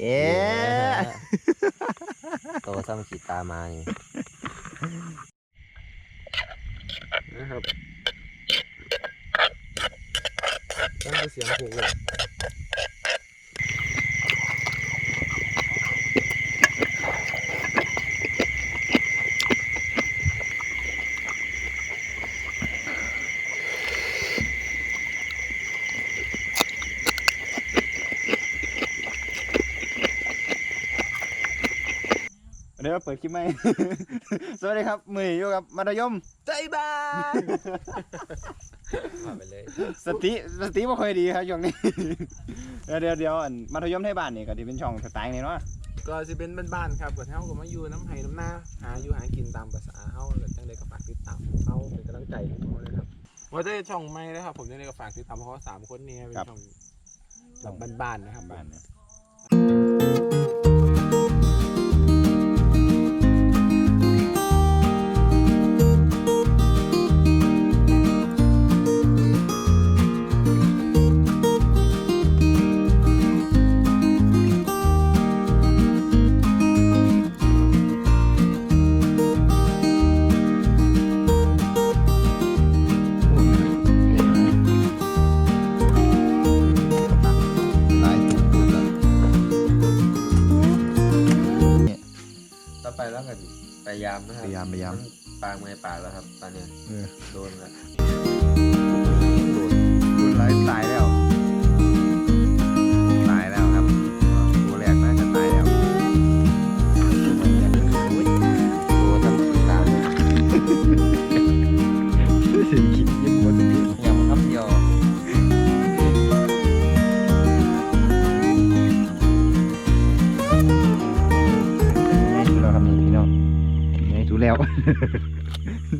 เอ๊ะโตซ้ำขีดตามานี่นะครับตั้งแต่เสียงผูกเลย เดี๋ยวเปิดคลิปไหม สวัสดีครับ มือนี้อยู่กับมัธยม ใจบ้านผ่านไปเลยสติสติไม่ค่อยดีครับช่วงนี้ เดี๋ยวเดี๋ยวเดี๋ยวอันมัธยมไทยบ้านนี่ก็ที่เป็นช่องสไตล์นี่เนาะก็สิเป็นบ้านๆครับกับเฮาก็มาอยู่น้ำไห้น้ำหน้าหาอยู่หากินตามภาษาเฮาแล้วจังไดก็ฝากติดตามเฮาเป็นกำลังใจให้เฮาเลยครับว่าได้ช่องใหม่นะครับผมจังไดก็ฝากติดตามเพราะเขาสามคนนี้เป็นช่องแบบบ้านๆนะครับบ้านเนี่ยายามนะครับพยายามพยายามปางไม่ปากแล้วครับ ตอนเนี้ยเออโดนแล้ว โดนโดนไล่ตายแล้ว แล้ว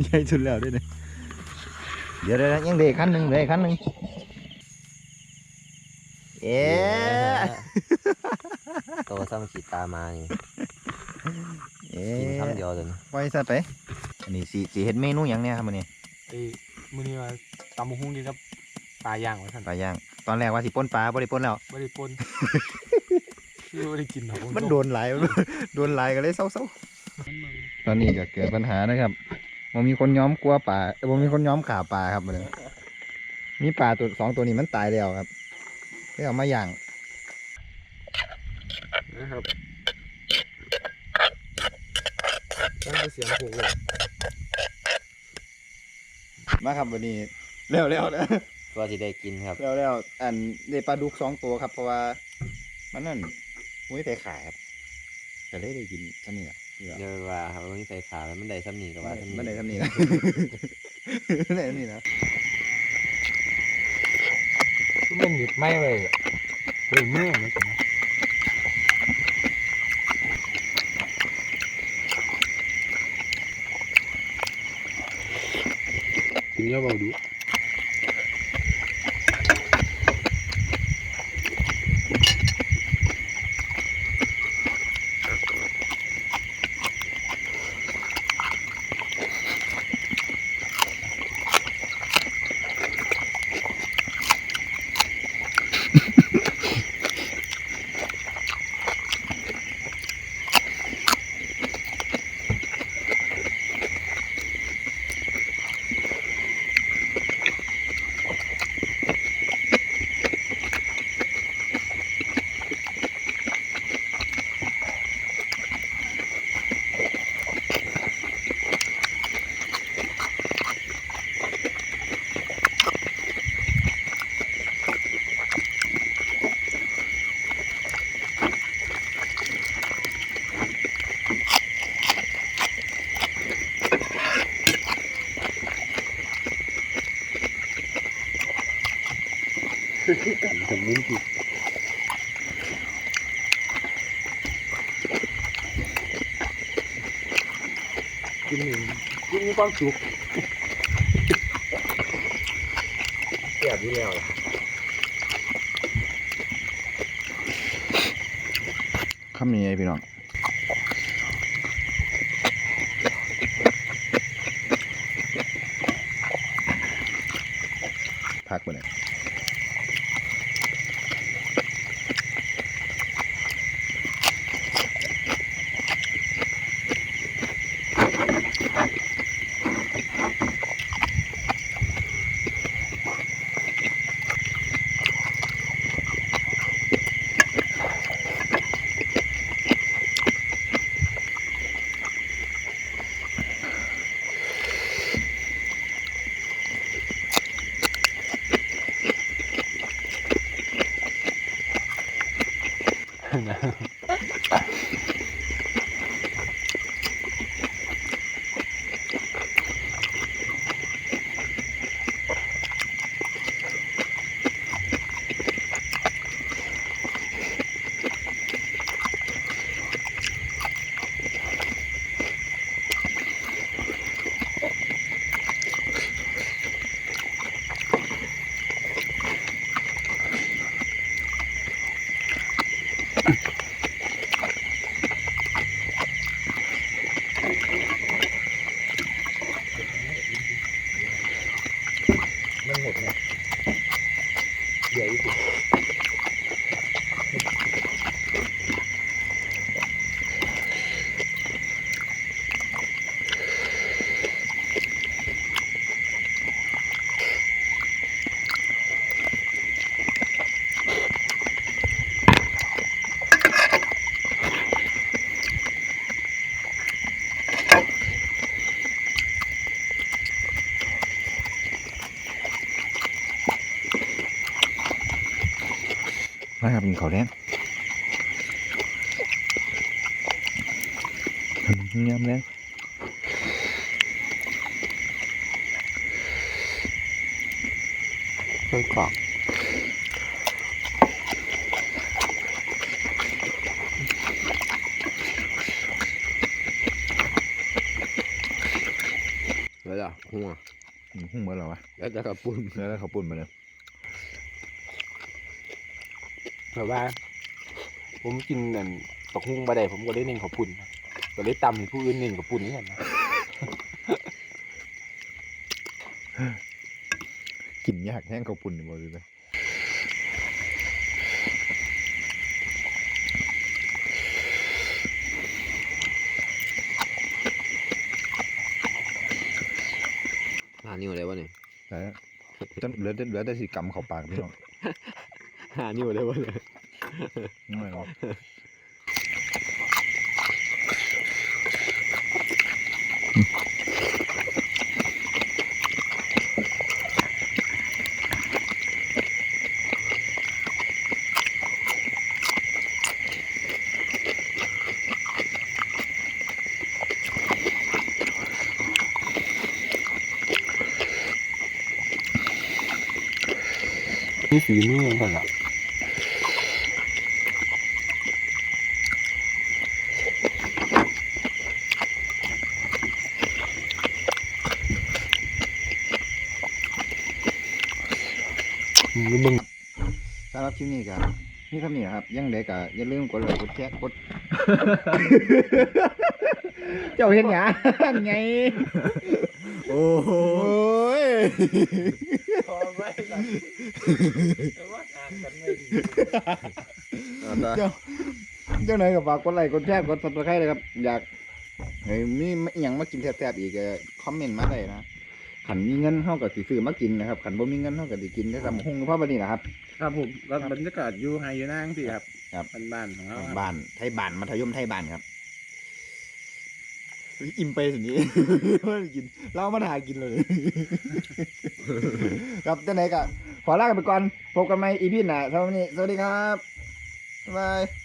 ใหญ่สุดแล้วด้วยเนี่ยเดี๋ยวเดี๋ยวยังเด็กขั้นหนึ่งเด็กขั้นหนึ่งเอ๊ะโตซ้ำขีดตามานี่เอ๊กินะคำเดียวเลยปล่อยซะไปอันนี้สีสีเห็ดเมนูหยังเนี่ยครับมันนี่ไอ้มื้อนี้ว่าตำบักหุ่งกินกับปลาย่างไว้ท่านปลาย่าง ตอนแรกว่าสิป่นปลาบ่ได้ป่นแล้วบ่ได้ปนที่บ่ได้กินหรอกมันโดนหลายโดนหลายก็เลยเศร้าๆ ตอนนี้ก็เกิดปัญหานะครับมันมีคนย้อมกลัวป่ามันมีคนย้อมขาป่าครับมันยมีป่าตัวสองตัวนี้มันตายแล้วครับได้เอามาย่างนะครับตั้งแต่เสียงผูกเลยมาครับวันนี้เร็วๆแล้วก็จะได้กินครับเร็วๆอันได้ปลาดุกสองตัวครับ เพราะว่ามันนั่นมุ้ยไปขายครับก็เลยได้กินเท่านี้แหละที่ว่า เดี๋ยวว่าครับวันนี้ใส่ขาแล้วมันได้ซ้ำนี่กับว่าซ้ำนี่มันได้เท่านี้นะมันได้เท่านี้นะคือมันหยิบไม่เลยเลยมือมันสินะกินแล้วเบาดู กินหนึ่งกินมีความสุขเสียบอยู่แล้วล่ะคำนี้ไงพี่น้องพักไปเลย มั มาครับกินข้าวแดงยำแรงเครื่องกรอกแล้วจ้ะหัวอืมหุ้งเมื่อไหร่วะแล้วจะกระปุนแล้วแล้วเขาปุ่นมาเลย แบบว่า ผมกินนั่นตกหุ้งบะไดผมก็ได้เน่งข้าวปุ้นครับก็ได้ตำให้ผู้อื่นเน่งข้าวปุ้นนี่กันนะกินยากแห้งเขาปุ่นนี่บ่เลยหานิ้วเลยวะเนี่ย แต่จนเหลือแต่เหลือแต่สีกำเข้าปากพี่น้อง หานิ้วเลยวะเนี่ยไม่หรอกนี่ฝีมือกันละ มึงมึงสำหรับคลิปนี้ก็นี่ครับนี่นะครับยังเด็กก็อย่าลืมกดไลค์กดแชร์กด เจ้าเห็นหยังไง โอ้ยพอไม่ละแต่ว่าอ่านกันไม่ดีเจ้าเจ้าไหนก็ฝากกดไลค์กดแชร์กดซับสไครต์เลยครับ อยากเฮ้ยมีอหยังมากินแซ่บๆอีกก็คอมเมนต์มาได้นะ ขันมีเงินเท่ากับสิซื้อมากินนะครับขันบ่มีเงินเท่ากับสิกินได้ทำหงเพราะบันนี้นะครับ ครับผมแล้วบรรยากาศอยู่ไฮอยู่นั่งสิครับครับบ้านๆของเราครับบ้านไทยบ้านมัธยมไทยบ้านครับ อิ่มไปสินี้กินเรามาถ่ายกินเลย ครับเจ้าไหนก็ขอลากันไปก่อนพบกันใหม่อีพีหน้าสำหรับวันนี้สวัสดีครับบ๊ายบาย